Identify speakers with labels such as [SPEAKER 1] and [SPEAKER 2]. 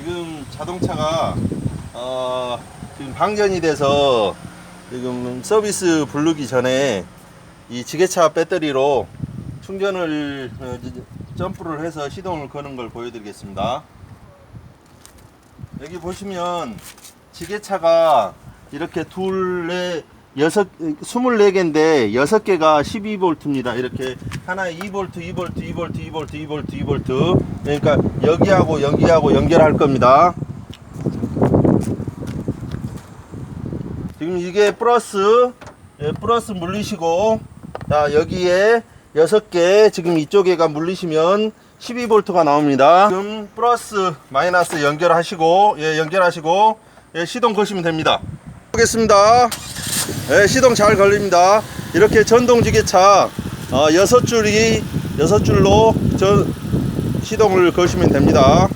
[SPEAKER 1] 지금 자동차가 어, 지금 방전이 돼서 지금 서비스 부르기 전에 이 지게차 배터리로 충전을 어, 점프를 해서 시동을 거는 걸 보여드리겠습니다. 여기 보시면 지게차가 이렇게 둘에 여섯 24개인데 6개가 12V입니다. 이렇게 하나에 2V, 2V, 2V, 2V, 2V, 2V. 그러니까 여기하고 여기하고 연결할 겁니다. 지금 이게 플러스 예, 플러스 물리시고 자 여기에 6개 지금 이쪽에가 물리시면 12V가 나옵니다. 지금 플러스 마이너스 연결하시고 예, 연결하시고 예, 시동 거시면 됩니다. 보겠습니다. 예, 시동 잘 걸립니다. 이렇게 전동 지게차 어, 6줄이 6줄로 저 시동을 거시면 됩니다.